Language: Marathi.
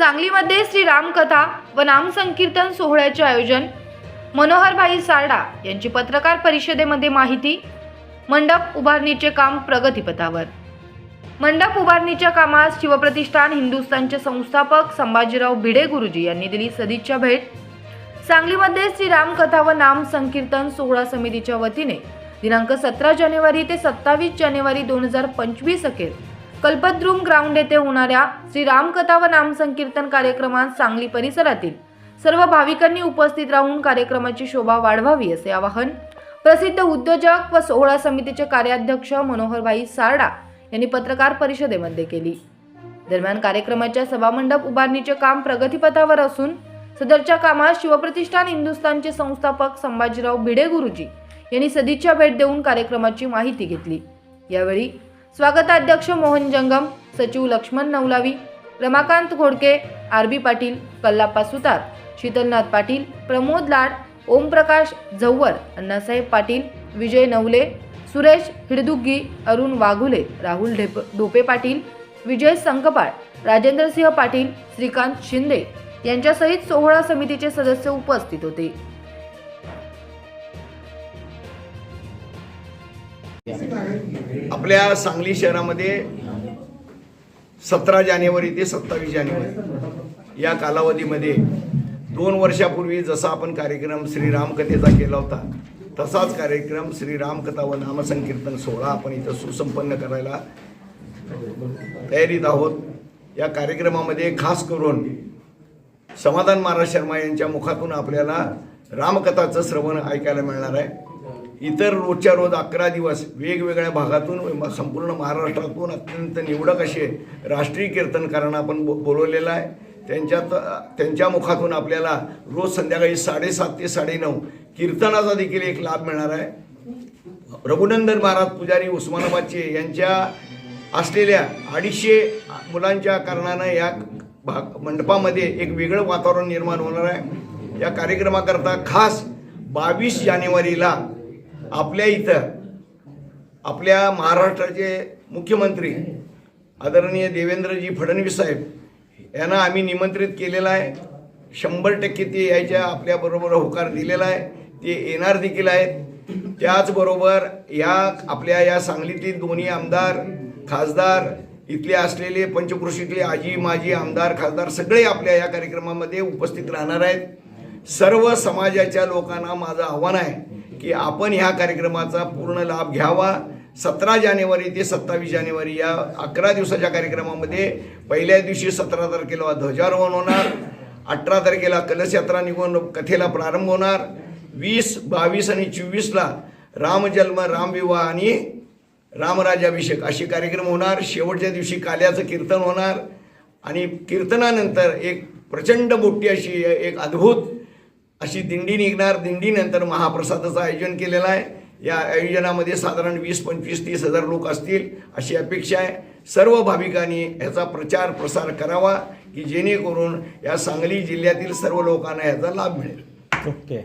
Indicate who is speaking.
Speaker 1: सांगलीमध्ये श्री रामकथा व नामसंकीर्तन सोहळ्याचे आयोजन. मनोहरभाई सारडा यांची पत्रकार परिषदेमध्ये माहिती. मंडप उभारणीचे काम प्रगतीपथावर. मंडप उभारणीच्या कामास शिवप्रतिष्ठान हिंदुस्थानचे संस्थापक संभाजीराव भिडे गुरुजी यांनी दिली सदिच्छा भेट. सांगलीमध्ये श्री रामकथा व नाम संकीर्तन सोहळा समितीच्या वतीने दिनांक सतरा जानेवारी ते सत्तावीस जानेवारी दोन हजार पंचवीस अखेर कल्पद्रुम ग्राउंड येथे होणाऱ्या श्री रामकथा व नामसंकीर्तन कार्यक्रमात सांगली परिसरातील सर्व भाविकांनी उपस्थित राहून कार्यक्रमाची शोभा वाढवावी असे आवाहन प्रसिद्ध उद्योजक व सोहळा समितीचे कार्याध्यक्ष मनोहरभाई सारडा यांनी पत्रकार परिषदेमध्ये केली. दरम्यान कार्यक्रमाच्या सभामंडप उभारणीचे काम प्रगतीपथावर असून सदरच्या कामात शिवप्रतिष्ठान हिंदुस्थानचे संस्थापक संभाजीराव भिडे गुरुजी यांनी सदिच्छा भेट देऊन कार्यक्रमाची माहिती घेतली. यावेळी स्वागताध्यक्ष मोहन जंगम सचिव लक्ष्मण नवलावी रमाकांत घोडके आर बी पाटील कल्लाप्पा सुतार शीतलनाथ पाटील प्रमोद लाड ओमप्रकाश झव्वर अण्णासाहेब पाटील विजय नवले सुरेश हिडदुग्गी अरुण वाघुले राहुल ढेप ढोपे पाटील विजय संकपाळ राजेंद्रसिंह पाटील श्रीकांत शिंदे यांच्यासहित सोहळा समितीचे सदस्य उपस्थित होते.
Speaker 2: आपल्या सांगली शहरामध्ये सतरा जानेवारी ते सत्तावीस जानेवारी या कालावधीमध्ये दोन वर्षापूर्वी जसा आपण कार्यक्रम श्रीरामकथेचा केला होता तसाच कार्यक्रम श्रीरामकथा व नामसंकीर्तन सोहळा आपण इथं सुसंपन्न करायला तयारीत आहोत. या कार्यक्रमामध्ये खास करून समाधान महाराज शर्मा यांच्या मुखातून आपल्याला रामकथाचं श्रवण ऐकायला मिळणार आहे. इतर रोजच्या रोज अकरा दिवस वेगवेगळ्या भागातून म- संपूर्ण महाराष्ट्रातून अत्यंत निवडक असे राष्ट्रीय कीर्तनकारांना आपण बो बोलवलेलं आहे. त्यांच्यात त्यांच्या मुखातून आपल्याला रोज संध्याकाळी साडेसात ते साडेनऊ कीर्तनाचा देखील एक लाभ मिळणार आहे. रघुनंदन महाराज पुजारी उस्मानाबादचे यांच्या असलेल्या अडीचशे मुलांच्या कारणानं या भाग मंडपामध्ये एक वेगळं वातावरण निर्माण होणार आहे. या कार्यक्रमाकरता खास बावीस जानेवारीला आपल्या इथं आपल्या महाराष्ट्राचे मुख्यमंत्री आदरणीय देवेंद्रजी फडणवीस साहेब यांना आम्ही निमंत्रित केलेला आहे. शंभर टक्के ते यायच्या आपल्याबरोबर होकार दिलेला आहे. ते येणार देखील आहेत. त्याचबरोबर या आपल्या या सांगलीतील दोन्ही आमदार खासदार इथले असलेले पंचकृषीतले आजी माजी आमदार खासदार सगळे आपल्या या कार्यक्रमामध्ये उपस्थित राहणार आहेत. सर्व समाजाच्या लोकांना माझं आव्हान आहे की आपण ह्या कार्यक्रमाचा पूर्ण लाभ घ्यावा. सतरा जानेवारी ते सत्तावीस जानेवारी या अकरा दिवसाच्या कार्यक्रमामध्ये पहिल्या दिवशी सतरा तारखेला ध्वजारोहण होणार अठरा तारखेला कलश यात्रा निघून कथेला प्रारंभ होणार वीस बावीस आणि चोवीसला रामजन्म रामविवाह आणि रामराजाभिषेक असे कार्यक्रम होणार. शेवटच्या दिवशी काल्याचं कीर्तन होणार आणि कीर्तनानंतर एक प्रचंड मोठी अशी एक अद्भुत अशी दिंडी निघणार. दिंडीनंतर महाप्रसादाचं आयोजन केलेलं आहे. या आयोजनामध्ये साधारण वीस पंचवीस तीस हजार लोक असतील अशी अपेक्षा आहे. सर्व भाविकांनी याचा प्रचार प्रसार करावा की जेणेकरून या सांगली जिल्ह्यातील सर्व लोकांना याचा लाभ मिळेल.
Speaker 3: ओके.